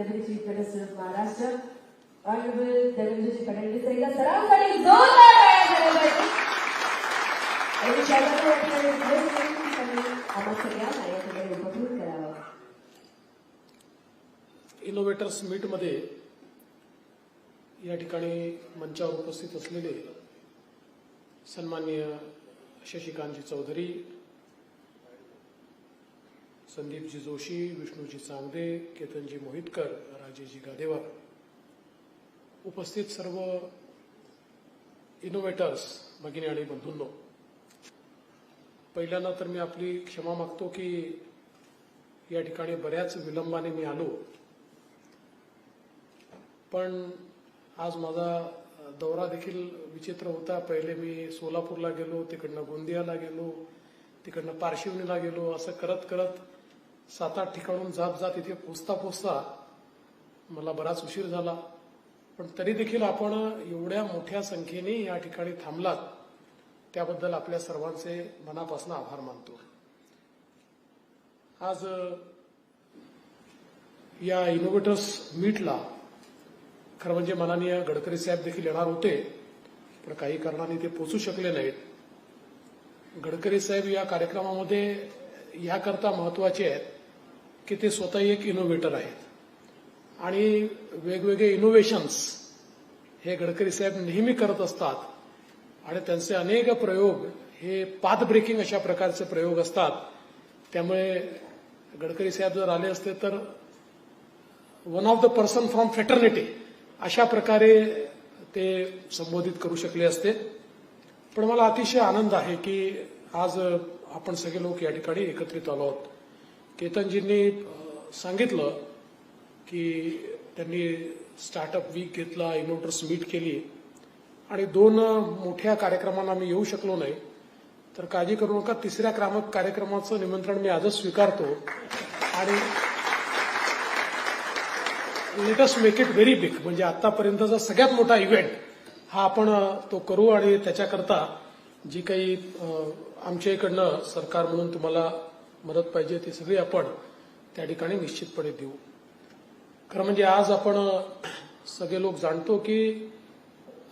Deputy Chief Minister of Maharashtra, Honorable Devendra Ji जोरदार या ठिकाणी इनोव्हेटर्स मीटमध्ये या ठिकाणी मंचावर उपस्थित असलेले सन्माननीय शशिकांतजी चौधरी संदीपजी जोशी विष्णूजी चांगदे केतनजी मोहितकर राजेजी गादेवार उपस्थित सर्व इनोव्हेटर्स भगिनी आणि बंधूंनो. पहिल्यांदा तर मी आपली क्षमा मागतो की या ठिकाणी बऱ्याच विलंबाने मी आलो. पण आज माझा दौरा देखील विचित्र होता. पहिले मी सोलापूरला गेलो तिकडनं गोंदियाला गेलो तिकडनं पार्शिवनीला गेलो असं करत करत सात आठ ठिकाणून जात जात इथे पोचता पोचता मला बराच उशीर झाला. पण तरी देखील आपण एवढ्या मोठ्या संख्येने या ठिकाणी थांबलात त्याबद्दल आपल्या सर्वांचे मनापासून आभार मानतो. आज या इनोव्हेटर्स मीटला खरं म्हणजे माननीय गडकरी साहेब देखील येणार होते पण काही कारणाने ते पोचू शकले नाहीत. गडकरी साहेब या कार्यक्रमामध्ये याकरता महत्त्वाचे आहेत. की ते स्वतः एक इनोव्हेटर आहेत. आणि वेगवेगळे इनोव्हेशन्स हे गडकरी साहेब नेहमी करत असतात. आणि त्यांचे अनेक प्रयोग हे पाथ ब्रेकिंग अशा प्रकारचे प्रयोग असतात. त्यामुळे गडकरी साहेब जर आले असते तर one of the person from fraternity अशा प्रकारे ते संबोधित करू शकले असते. पण मला अतिशय आनंद आहे की आज आपण सगळे लोक या ठिकाणी एकत्रित आलो आहोत. केतनजींनी सांगितलं की त्यांनी स्टार्टअप वीक घेतला इनोटर्स मीट केली आणि दोन मोठ्या कार्यक्रमांना मी येऊ शकलो नाही. तर काळजी करू नका तिसऱ्या क्रामक कार्यक्रमाचं निमंत्रण मी आजच स्वीकारतो. आणि let's make it very big म्हणजे आतापर्यंतचा सगळ्यात मोठा इव्हेंट हा आपण तो करू आणि त्याच्याकरता जी काही आमच्या इकडनं सरकार म्हणून तुम्हाला मदत पाहिजे ती सगळी आपण त्या ठिकाणी निश्चितपणे देऊ. खरं म्हणजे आज आपण सगळे लोक जाणतो की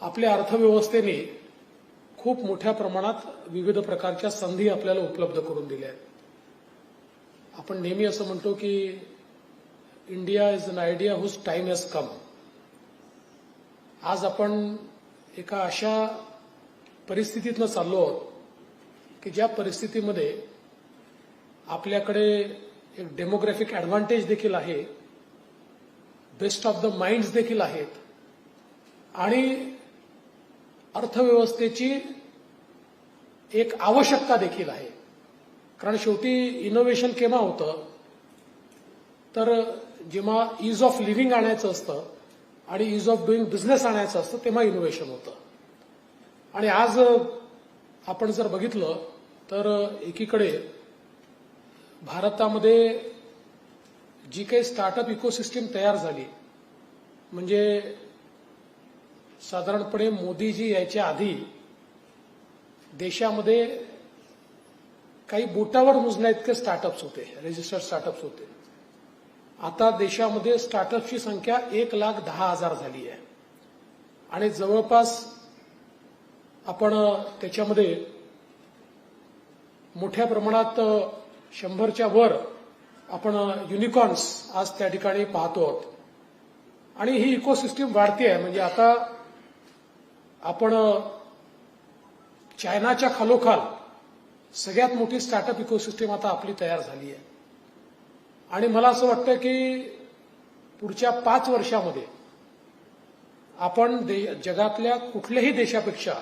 आपल्या अर्थव्यवस्थेने खूप मोठ्या प्रमाणात विविध प्रकारच्या संधी आपल्याला उपलब्ध करून दिल्या आहेत. आपण नेहमी असं म्हणतो की India is an idea whose time has come आज आपण एका अशा परिस्थितीतनं चाललो आहोत की ज्या परिस्थितीमध्ये आपल्याकडे एक डेमोग्राफिक ऍडव्हान्टेज देखील आहे. बेस्ट ऑफ द माइंड्स देखील आहेत. आणि अर्थव्यवस्थेची एक आवश्यकता देखील आहे. कारण शेवटी इनोव्हेशन केव्हा होतं? तर जेव्हा इज ऑफ लिव्हिंग आणायचं असतं आणि इज ऑफ डुईंग बिझनेस आणायचं असतं तेव्हा इनोव्हेशन होतं. आणि आज आपण जर बघितलं तर एकीकडे भारतामध्ये जी काही स्टार्टअप इकोसिस्टीम तयार झाली म्हणजे साधारणपणे मोदीजी यायच्या आधी देशामध्ये काही बोटावर मोजण्या इतके स्टार्टअप्स होते रजिस्टर्ड स्टार्टअप्स होते. आता देशामध्ये स्टार्टअपची संख्या एक लाख दहा हजार झाली आहे. आणि जवळपास आपण त्याच्यामध्ये मोठ्या प्रमाणात शंभरच्या वर आपण युनिकॉर्न्स आज त्या ठिकाणी पाहतो आहोत. आणि ही इकोसिस्टीम वाढते आहे. म्हणजे आता आपण चायनाच्या खालोखाल सगळ्यात मोठी स्टार्टअप इकोसिस्टीम आता आपली तयार झाली आहे. आणि मला असं वाटतं की पुढच्या पाच वर्षामध्ये आपण दे- जगातल्या कुठल्याही देशापेक्षा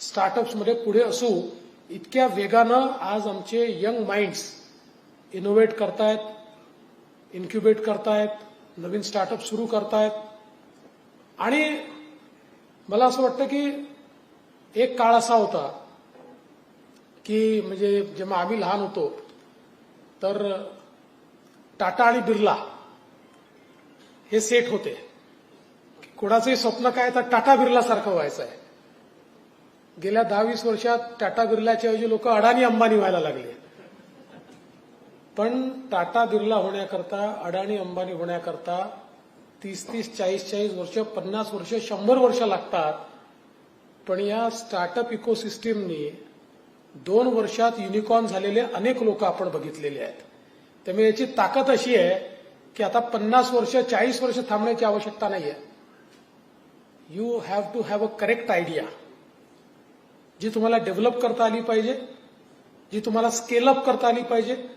स्टार्टअप्समध्ये पुढे असू इतक्या वेगानं आज आमचे यंग माइंड्स इनोव्हेट करतायत इन्क्युबेट करतायत नवीन स्टार्टअप सुरू करतायत. आणि मला असं वाटतं की एक काळ असा होता की म्हणजे जेव्हा आम्ही लहान होतो तर टाटा आणि बिर्ला हे सेट होते. कोणाचंही स्वप्न काय तर टाटा बिर्ला सारखं व्हायचं आहे गेल्या दहा वीस वर्षात टाटा बिर्लाच्या ऐवजी लोक अडाणी अंबानी व्हायला लागले. पण टाटा बिर्ला होण्याकरता अडाणी अंबानी होण्याकरता तीस तीस चाळीस चाळीस वर्ष पन्नास वर्ष शंभर वर्ष लागतात. पण या स्टार्टअप इकोसिस्टीमनी दोन वर्षात युनिकॉर्न झालेले अनेक लोक आपण बघितलेले आहेत. त्यामुळे याची ताकद अशी आहे की आता पन्नास वर्ष चाळीस वर्ष थांबण्याची आवश्यकता नाहीये. You have to have a correct idea जी तुम्हाला डेव्हलप करता आली पाहिजे जी तुम्हाला स्केल अप करता आली पाहिजे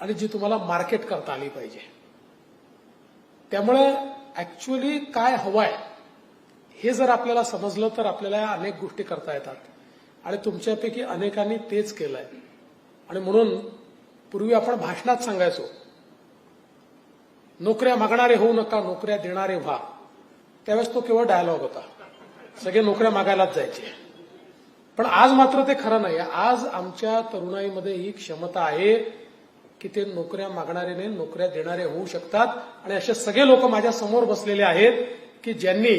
आणि जी तुम्हाला मार्केट करता आली पाहिजे. त्यामुळे ऍक्च्युअली काय हवंय हे जर आपल्याला समजलं तर आपल्याला अनेक गोष्टी करता येतात. आणि तुमच्यापैकी अनेकांनी तेच केलंय. आणि म्हणून पूर्वी आपण भाषणात सांगायचो नोकऱ्या मागणारे होऊ नका नोकऱ्या देणारे व्हा. त्यावेळेस तो केवळ डायलॉग होता. सगळे नोकऱ्या मागायलाच जायचे. पण आज मात्र ते खरं नाही. आज आमच्या तरुणाईमध्ये ही क्षमता आहे की ते नोकऱ्या मागणारे नाही नोकऱ्या देणारे होऊ शकतात. आणि असे सगळे लोक माझ्यासमोर बसलेले आहेत की ज्यांनी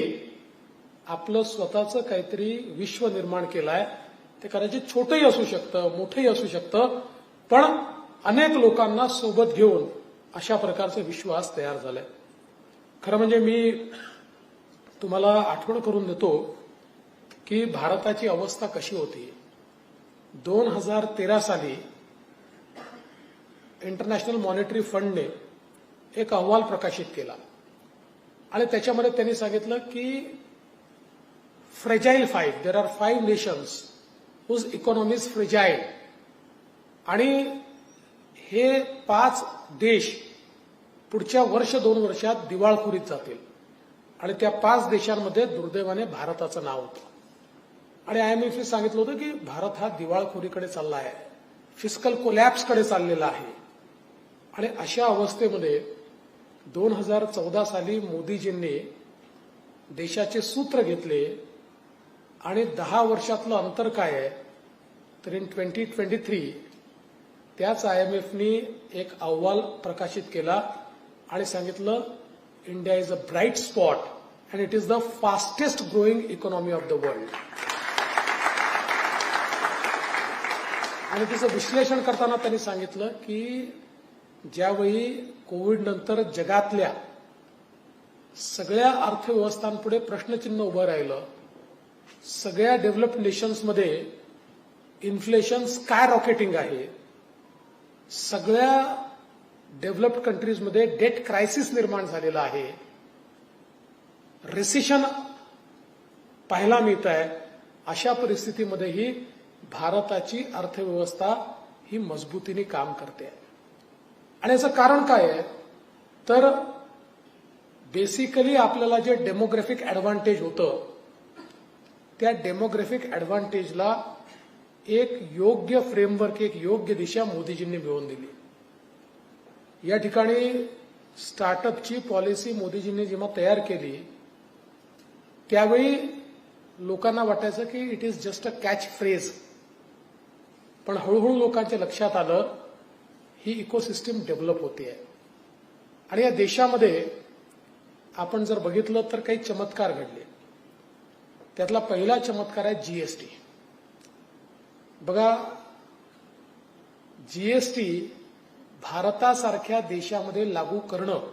आपलं स्वतःचं काहीतरी विश्व निर्माण केलं आहे ते कदाचित छोटंही असू शकतं मोठंही असू शकतं पण अनेक लोकांना सोबत घेऊन अशा प्रकारचं विश्वास तयार झालाय. खरं म्हणजे मी तुम्हाला आठवण करून देतो की भारताची अवस्था कशी होती? दोन हजार तेरा साली इंटरनॅशनल मॉनिटरी फंडने एक अहवाल प्रकाशित केला. आणि त्याच्यामध्ये त्यांनी सांगितलं की fragile five there are five nations whose economies fragile आणि हे पाच देश पुढच्या वर्ष दोन वर्षात दिवाळखोरीत जातील. आणि त्या पाच देशांमध्ये दुर्दैवाने भारताचं नाव होतं. आणि आय एम एफने सांगितलं होतं की भारत हा दिवाळखोरीकडे चालला आहे. फिस्कल कोलॅप्सकडे चाललेला आहे. आणि अशा अवस्थेमध्ये दोन हजार चौदा साली मोदीजींनी देशाचे सूत्र घेतले आणि दहा वर्षातलं अंतर काय आहे? तर इन ट्वेंटी ट्वेंटी थ्री त्याच आय एम एफनी एक अहवाल प्रकाशित केला आणि सांगितलं India is a bright spot and it is the fastest growing economy of the world. आणि तिचं विश्लेषण करताना त्यांनी सांगितलं की ज्यावेळी कोविड नंतर जगातल्या सगळ्या अर्थव्यवस्थांपुढे प्रश्नचिन्ह उभं राहिलं सगळ्या डेव्हलप्ड नेशन्समध्ये इन्फ्लेशन स्काय रॉकेटिंग आहे सगळ्या डेव्हलप्ड कंट्रीजमध्ये डेट क्रायसिस निर्माण झालेला आहे रेसिशन पाहायला मिळत आहे अशा परिस्थितीमध्येही भारताची अर्थव्यवस्था ही मजबूतीने काम करते. आणि याचं कारण काय आहे? तर बेसिकली आपल्याला जे डेमोग्राफिक ऍडव्हान्टेज होतं त्या डेमोग्राफिक ऍडव्हान्टेजला एक योग्य फ्रेमवर्क एक योग्य दिशा मोदीजींनी मिळवून दिली. या ठिकाणी स्टार्टअपची पॉलिसी मोदीजींनी जेव्हा तयार केली त्यावेळी लोकांना वाटायचं की it is just a catch phrase पण हळूहळू लोकांच्या लक्षात आलं ही इकोसिस्टीम डेव्हलप होते आहे आणि या देशामध्ये आपण जर बघितलं तर काही चमत्कार घडले. त्यातला पहिला चमत्कार आहे जीएसटी बघा जीएसटी भारतासारख्या देशामध्ये लागू करणं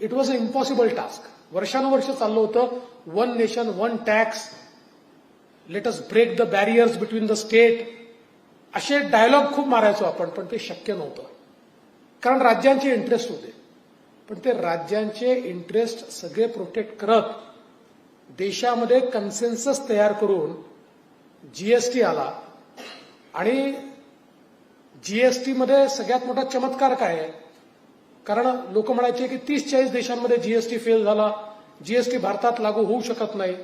it was a impossible task वर्षानुवर्ष चाललं होतं. One nation one tax let us break the barriers between the state असे डायलॉग खूप मारायचो आपण पण ते शक्य नव्हतं. कारण राज्यांचे इंटरेस्ट होते. पण ते राज्यांचे इंटरेस्ट सगळे प्रोटेक्ट करत देशामध्ये कन्सेन्सस तयार करून जीएसटी आला. आणि जीएसटीमध्ये सगळ्यात मोठा चमत्कार काय आहे? कारण लोक म्हणायचे की तीस चाळीस देशांमध्ये जीएसटी फेल झाला. जीएसटी भारतात लागू होऊ शकत नाही.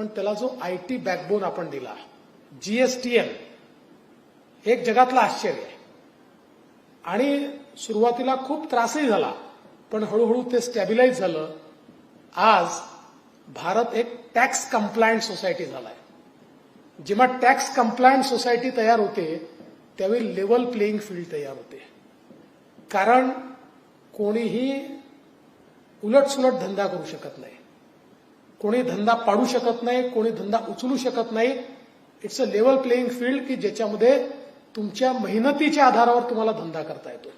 पण त्याला जो आय टी बॅकबोन आपण दिला जीएसटीएम हे एक जगातलं आश्चर्य आहे. आणि सुरुवातीला खूप त्रासही झाला पण हळूहळू ते स्टॅबिलाईज झालं. आज भारत एक टॅक्स कंप्लायंट सोसायटी झालाय. जेव्हा टॅक्स कंप्लायंट सोसायटी तयार होते त्यावेळी लेवल प्लेईंग फील्ड तयार होते. कारण कोणीही उलटसुलट धंदा करू शकत नाही. कोणी धंदा पाडू शकत नाही कोणी धंदा उचलू शकत नाही. It's a level playing field की ज्याच्यामध्ये तुमच्या मेहनतीच्या आधारावर तुम्हाला धंदा करता येतो.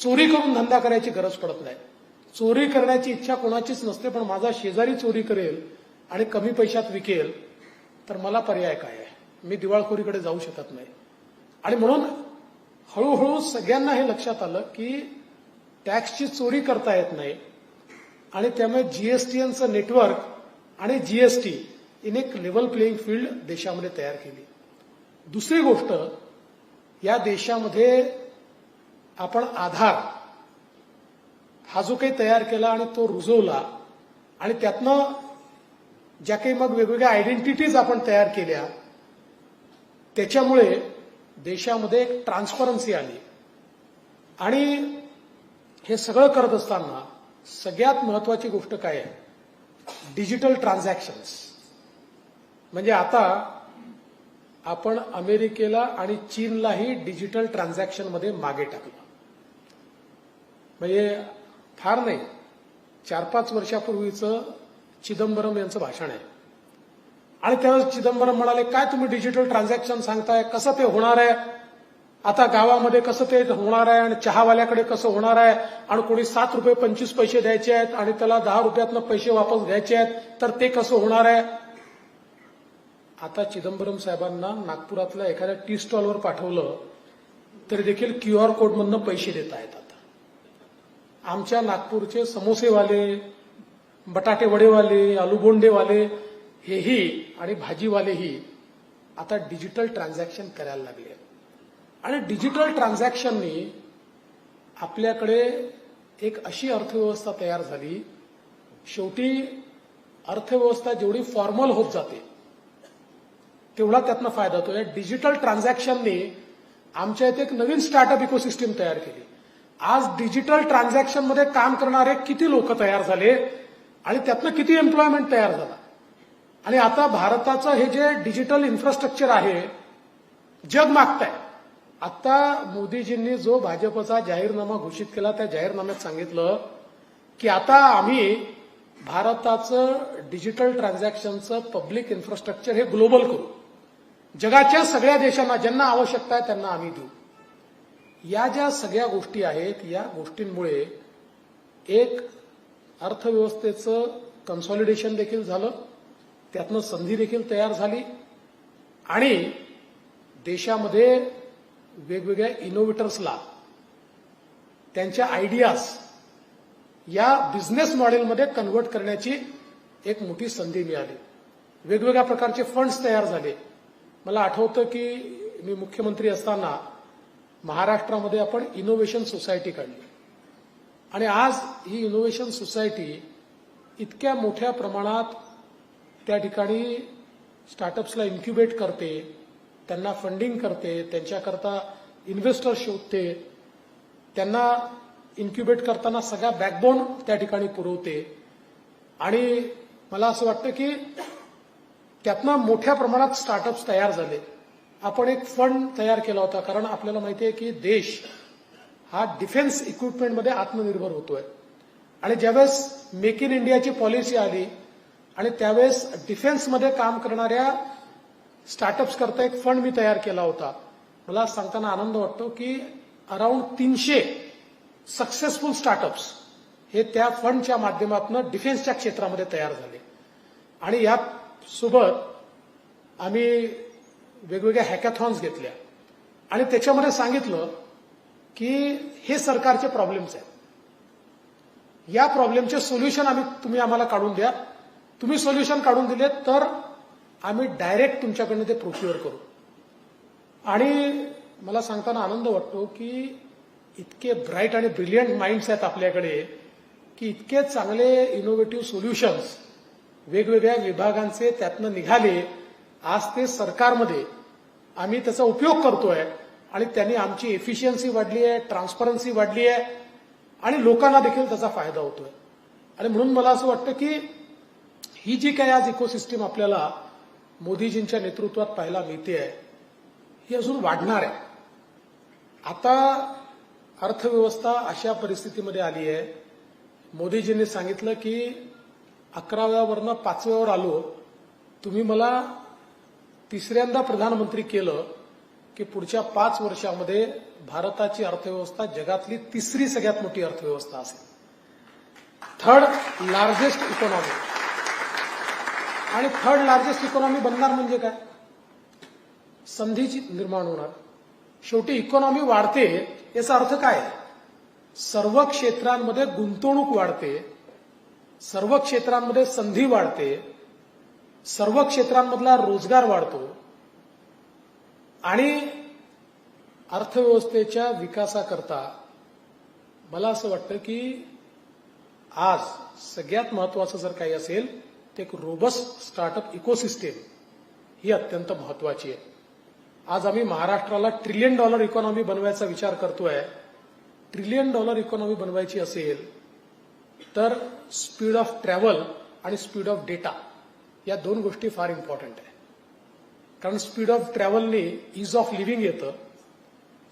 चोरी करून धंदा करायची गरज पडत नाही. चोरी करण्याची इच्छा कोणाचीच नसते पण माझा शेजारी चोरी करेल आणि कमी पैशात विकेल तर मला पर्याय काय आहे? मी दिवाळखोरीकडे जाऊ शकत नाही. आणि म्हणून हळूहळू सगळ्यांना हे लक्षात आलं की टॅक्सची चोरी करता येत नाही. आणि त्यामुळे जीएसटीएनचं नेटवर्क आणि जीएसटी इन एक लेवल प्लेईंग फील्ड देशामध्ये तयार केली. दुसरी गोष्ट या देशामध्ये आपण आधार हा जो काही तयार केला आणि तो रुजवला आणि त्यातनं ज्या काही मग वेगवेगळ्या आयडेंटिटीज आपण तयार केल्या त्याच्यामुळे देशामध्ये एक ट्रान्सपरन्सी आली. आणि हे सगळं करत असताना सगळ्यात महत्वाची गोष्ट काय आहे? डिजिटल ट्रान्झॅक्शन्स म्हणजे आता आपण अमेरिकेला आणि चीनलाही डिजिटल ट्रान्झॅक्शनमध्ये मागे टाकलं. म्हणजे फार नाही. चार पाच वर्षापूर्वीचं चिदंबरम यांचं भाषण आहे. आणि त्यावेळेस चिदंबरम म्हणाले काय तुम्ही डिजिटल ट्रान्झॅक्शन सांगताय? कसं ते होणार आहे? आता गावामध्ये कसं ते होणार आहे आणि चहावाल्याकडे कसं होणार आहे आणि कोणी सात रुपये पंचवीस पैसे द्यायचे आहेत आणि त्याला दहा रुपयातनं पैसे वापस घ्यायचे आहेत तर ते कसं होणार आहे? आता चिदंबरम साहेबांना नागपुरातल्या एखाद्या टी स्टॉलवर पाठवलं तरी देखील क्यू आर कोडमधनं पैसे देता येतात आमच्या नागपूरचे समोसेवाले बटाटे वडेवाले आलूबोंडेवाले हेही आणि भाजीवालेही आता डिजिटल ट्रान्झॅक्शन करायला लागले आणि डिजिटल ट्रान्झॅक्शननी आपल्याकडे एक अशी अर्थव्यवस्था तयार झाली. शेवटी अर्थव्यवस्था जेवढी फॉर्मल होत जाते तेवढा त्यातनं फायदा होतो या डिजिटल ट्रान्झॅक्शननी आमच्या इथे एक नवीन स्टार्टअप इकोसिस्टीम तयार केली. आज डिजिटल ट्रान्झॅक्शनमध्ये काम करणारे किती लोक तयार झाले आणि त्यातनं किती एम्प्लॉयमेंट तयार झाला? आणि आता भारताचं हे जे डिजिटल इन्फ्रास्ट्रक्चर आहे जग मागतंय. आता मोदीजींनी जो भाजपचा जाहीरनामा घोषित केला त्या जाहीरनाम्यात सांगितलं की आता आम्ही भारताचं डिजिटल ट्रान्झॅक्शनचं पब्लिक इन्फ्रास्ट्रक्चर हे ग्लोबल करू. जगाच्या सगळ्या देशांना ज्यांना आवश्यकता आहे त्यांना आम्ही देऊ. या ज्या सगळ्या गोष्टी आहेत या गोष्टींमुळे एक अर्थव्यवस्थेचं कन्सॉलिडेशन देखील झालं त्यातनं संधी देखील तयार झाली आणि देशामध्ये वेगवेगळ्या इनोव्हेटर्सला त्यांच्या आयडियाज या बिझनेस मॉडेलमध्ये कन्व्हर्ट करण्याची एक मोठी संधी मिळाली. वेगवेगळ्या प्रकारचे फंड्स तयार झाले. मला आठवतं की मी मुख्यमंत्री असताना महाराष्ट्रामध्ये आपण इनोव्हेशन सोसायटी काढली. आणि आज ही इनोव्हेशन सोसायटी इतक्या मोठ्या प्रमाणात त्या ठिकाणी स्टार्टअप्सला इन्क्युबेट करते. त्यांना फंडिंग करते त्यांच्याकरता इन्व्हेस्टर शोधते त्यांना इन्क्युबेट करताना सगळा बॅकबोन त्या ठिकाणी पुरवते. आणि मला असं वाटतं की त्यातनं मोठ्या प्रमाणात स्टार्टअप्स तयार झाले. आपण एक फंड तयार केला होता कारण आपल्याला माहिती आहे की देश हा डिफेन्स इक्विपमेंटमध्ये आत्मनिर्भर होतोय. आणि ज्यावेळेस मेक इन इंडियाची पॉलिसी आली आणि त्यावेळेस डिफेन्समध्ये काम करणाऱ्या स्टार्टअप्स करता एक फंड मी तयार केला होता. मला सांगताना आनंद वाटतो की अराउंड तीनशे सक्सेसफुल स्टार्टअप्स हे त्या फंडच्या माध्यमातून डिफेन्सच्या क्षेत्रामध्ये तयार झाले. आणि यासोबत आम्ही वेगवेगळ्या हॅकॅथॉन्स घेतल्या. आणि त्याच्यामध्ये सांगितलं की हे सरकारचे प्रॉब्लेम्स आहेत. या प्रॉब्लेमचे सोल्युशन आम्ही तुम्ही आम्हाला काढून द्या. तुम्ही सोल्युशन काढून दिले तर आम्ही डायरेक्ट तुमच्याकडनं ते प्रोक्युअर करू. आणि मला सांगताना आनंद वाटतो की इतके ब्राईट आणि ब्रिलियंट माइंड्स आहेत आपल्याकडे की इतके चांगले इनोव्हेटिव्ह सोल्युशन्स वेगवेगळ्या विभागांचे त्यातनं निघाले आज ते सरकारमध्ये आम्ही त्याचा उपयोग करतोय आणि त्यांनी आमची एफिशियन्सी वाढली आहे ट्रान्सपरन्सी वाढली आहे आणि लोकांना देखील त्याचा फायदा होतोय. आणि म्हणून मला असं वाटतं की ही जी काही आज इकोसिस्टीम आपल्याला मोदीजींच्या नेतृत्वात पाहायला मिळते आहे. ही अजून वाढणार आहे. आता अर्थव्यवस्था अशा परिस्थितीमध्ये आली आहे. मोदीजींनी सांगितलं की अकराव्यावरनं पाचव्यावर आलो. तुम्ही मला तिसऱ्यांदा प्रधानमंत्री केलं की पुढच्या पाच वर्षामध्ये भारताची अर्थव्यवस्था जगातली तिसरी सगळ्यात मोठी अर्थव्यवस्था असेल. थर्ड लार्जेस्ट इकॉनॉमी आणि थर्ड लार्जेस्ट इकॉनॉमी बनणार म्हणजे काय? संधीची निर्माण होणार. शेवटी इकॉनॉमी वाढते याचा अर्थ काय? सर्व क्षेत्रांमध्ये गुंतवणूक वाढते सर्व क्षेत्रांमध्ये संधी वाढते सर्व क्षेत्रांमधला रोजगार वाढतो आणि अर्थव्यवस्थेच्या विकासाकरता मला असं वाटतं की आज सगळ्यात महत्वाचं जर काही असेल ते एक रोबस्ट स्टार्टअप इकोसिस्टेम ही अत्यंत महत्वाची आहे. आज आम्ही महाराष्ट्राला ट्रिलियन डॉलर इकॉनॉमी बनवायचा विचार करतोय. ट्रिलियन डॉलर इकॉनॉमी बनवायची असेल तर स्पीड ऑफ ट्रॅव्हल आणि स्पीड ऑफ डेटा या दोन गोष्टी फार इम्पॉर्टंट आहे. कारण स्पीड ऑफ ट्रॅव्हलने इज ऑफ लिव्हिंग येतं.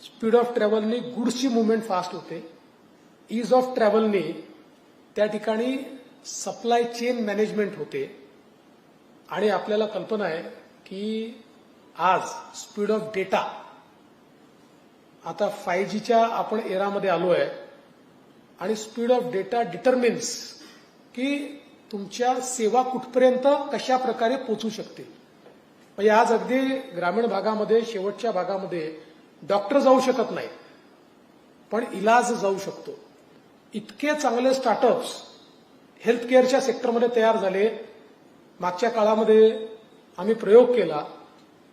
स्पीड ऑफ ट्रॅव्हलनी गुड्सची मुवमेंट फास्ट होते. इज ऑफ ट्रॅव्हलने त्या ठिकाणी सप्लाय चेन मॅनेजमेंट होते. आणि आपल्याला कल्पना आहे की आज स्पीड ऑफ डेटा आता फाय जीच्या आपण एरामध्ये आलो आहे आणि स्पीड ऑफ डेटा डिटर्मिन्स की तुमच्या सेवा कुठपर्यंत कशा प्रकारे पोचू शकतील म्हणजे आज अगदी ग्रामीण भागामध्ये शेवटच्या भागामध्ये डॉक्टर जाऊ शकत नाही पण इलाज जाऊ शकतो. इतके चांगले स्टार्टअप्स हेल्थ केअरच्या सेक्टरमध्ये तयार झाले. मागच्या काळामध्ये आम्ही प्रयोग केला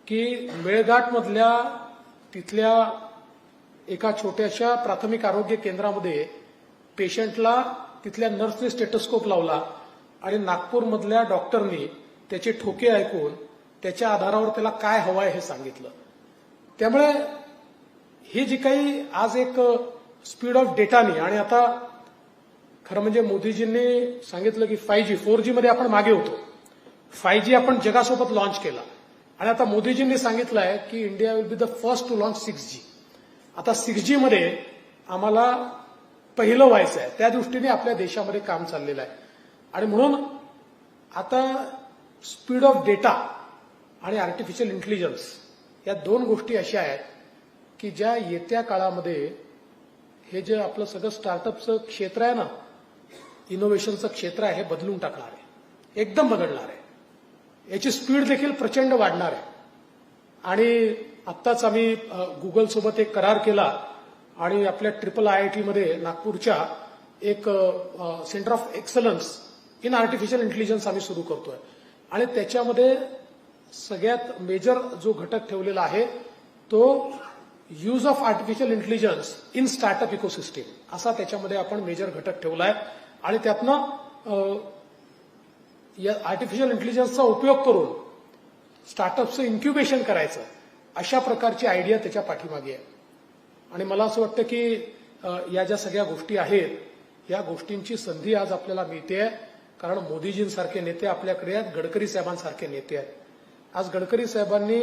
की मेळघाटमधल्या तिथल्या एका छोट्याशा प्राथमिक आरोग्य केंद्रामध्ये पेशंटला तिथल्या नर्सने स्टेटस्कोप लावला आणि नागपूरमधल्या डॉक्टरनी त्याचे ठोके ऐकून त्याच्या आधारावर त्याला काय हवं आहे हे सांगितलं. त्यामुळे हे जी काही आज एक स्पीड ऑफ डेटानी आणि आता खरं म्हणजे मोदीजींनी सांगितलं की फाय जी फोर जी मध्ये आपण मागे होतो. फाय जी आपण जगासोबत लॉन्च केला. आणि आता मोदीजींनी सांगितलं आहे की India will be the first to launch six G आता सिक्स जी मध्ये आम्हाला पहिलं व्हायचं आहे त्या दृष्टीने आपल्या देशामध्ये काम चाललेलं आहे. आणि म्हणून आता स्पीड ऑफ डेटा आणि आर्टिफिशियल इंटेलिजन्स या दोन गोष्टी अशा आहेत की ज्या येत्या काळामध्ये हे जे आपलं सगळं स्टार्टअपचं क्षेत्र आहे ना इनोव्हेशनचं क्षेत्र आहे हे बदलून टाकणार आहे. एकदम बदलणार आहे. याची स्पीड देखील प्रचंड वाढणार आहे. आणि आत्ताच आम्ही गुगलसोबत एक करार केला आणि आपल्या ट्रिपल आय आय टीमध्ये नागपूरच्या एक centre of excellence in artificial intelligence आम्ही सुरू करतोय. आणि त्याच्यामध्ये सगळ्यात मेजर जो घटक ठेवलेला आहे तो use of artificial intelligence in startup ecosystem असा त्याच्यामध्ये आपण मेजर घटक ठेवला आहे आणि त्यातनं या आर्टिफिशियल इंटेलिजन्सचा उपयोग करून स्टार्टअपचं इन्क्युबेशन करायचं अशा प्रकारची आयडिया त्याच्या पाठीमागे आहे. आणि मला असं वाटतं की या ज्या सगळ्या गोष्टी आहेत या गोष्टींची संधी आज आपल्याला मिळते कारण मोदीजींसारखे नेते आपल्याकडे आहेत गडकरी साहेबांसारखे नेते आहेत. आज गडकरी साहेबांनी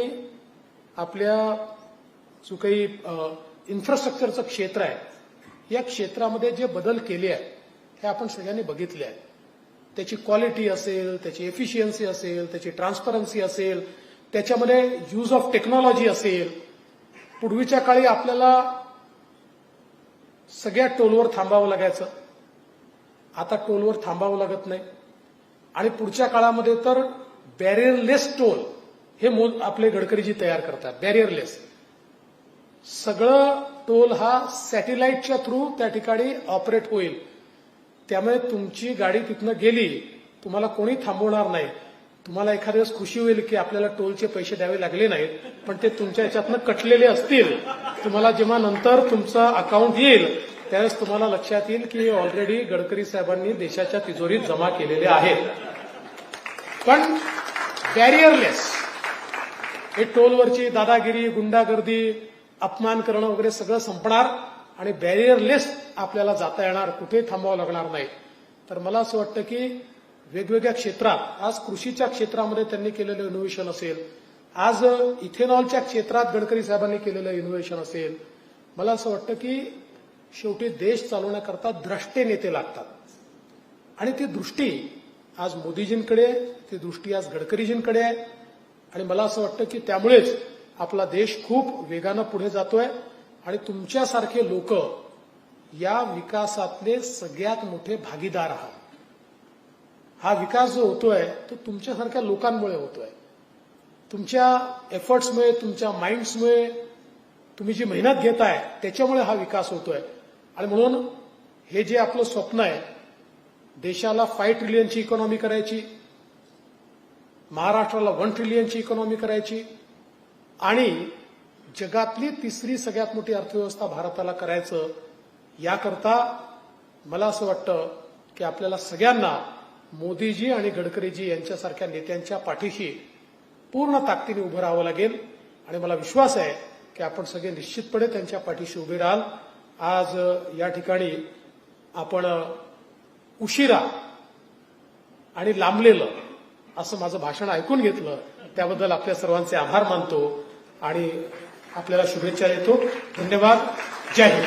आपल्या जो काही इन्फ्रास्ट्रक्चरचं क्षेत्र आहे या क्षेत्रामध्ये जे बदल केले आहेत हे आपण सगळ्यांनी बघितले आहे. त्याची क्वालिटी असेल त्याची एफिशियन्सी असेल त्याची ट्रान्सपरन्सी असेल त्याच्यामध्ये यूज ऑफ टेक्नॉलॉजी असेल. पूर्वीच्या काळी आपल्याला सगळ्या टोलवर थांबावं लागायचं. आता टोलवर थांबावं लागत नाही. आणि पुढच्या काळामध्ये तर बॅरियरलेस टोल हे मोल आपले गडकरीजी तयार करतात बॅरियरलेस सगळं टोल हा सॅटेलाइटच्या थ्रू त्या ठिकाणी ऑपरेट होईल. त्यामुळे तुमची गाडी तिथनं गेली तुम्हाला कोणी थांबवणार नाही. तुम्हाला एखाद्या वेळेस खुशी होईल की आपल्याला टोलचे पैसे द्यावे लागले नाहीत पण ते तुमच्या याच्यातनं कटलेले असतील. तुम्हाला जेव्हा नंतर तुमचं अकाउंट येईल त्यावेळेस तुम्हाला लक्षात येईल की ऑलरेडी गडकरी साहेबांनी देशाच्या तिजोरीत जमा केलेले आहेत. पण बॅरियरलेस हे टोलवरची दादागिरी गुंडागर्दी अपमान करणं वगैरे सगळं संपणार. आणि बॅरियरलेस आपल्याला जाता येणार कुठे थांबावं लागणार नाही. तर मला असं वाटतं की वेगवेगळ्या क्षेत्रात आज कृषीच्या क्षेत्रामध्ये त्यांनी केलेलं इनोव्हेशन असेल आज इथेनॉलच्या क्षेत्रात गडकरी साहेबांनी केलेलं इनोव्हेशन असेल मला असं वाटतं की शेवटी देश चालवण्याकरता द्रष्टे नेते लागतात. आणि ती दृष्टी आज मोदीजींकडे आहे ती दृष्टी आज गडकरीजींकडे आहे. आणि मला असं वाटतं की त्यामुळेच आपला देश खूप वेगानं पुढे जातोय. आणि तुमच्यासारखे लोक या विकासातले सगळ्यात मोठे भागीदार आहात. हा विकास जो होतोय तो तुमच्यासारख्या लोकांमुळे होतोय. तुमच्या एफर्ट्समुळे तुमच्या माइंड्समुळे तुम्ही जी मेहनत घेताय त्याच्यामुळे हा विकास होतोय. आणि म्हणून हे जे आपलं स्वप्न आहे देशाला फाय ट्रिलियनची इकॉनॉमी करायची महाराष्ट्राला वन ट्रिलियनची इकॉनॉमी करायची आणि जगातली तिसरी सगळ्यात मोठी अर्थव्यवस्था भारताला करायचं याकरता मला असं वाटतं की आपल्याला सगळ्यांना मोदीजी आणि गडकरीजी यांच्यासारख्या नेत्यांच्या पाठीशी पूर्ण ताकदीने उभं राहावं लागेल. आणि मला विश्वास आहे की आपण सगळे निश्चितपणे त्यांच्या पाठीशी उभे राहाल. आज या ठिकाणी आपण उशिरा आणि लांबलेलं असं माझं भाषण ऐकून घेतलं त्याबद्दल आपल्या सर्वांचे आभार मानतो. आणि आपल्याला शुभेच्छा देतो. धन्यवाद. जय हिंद.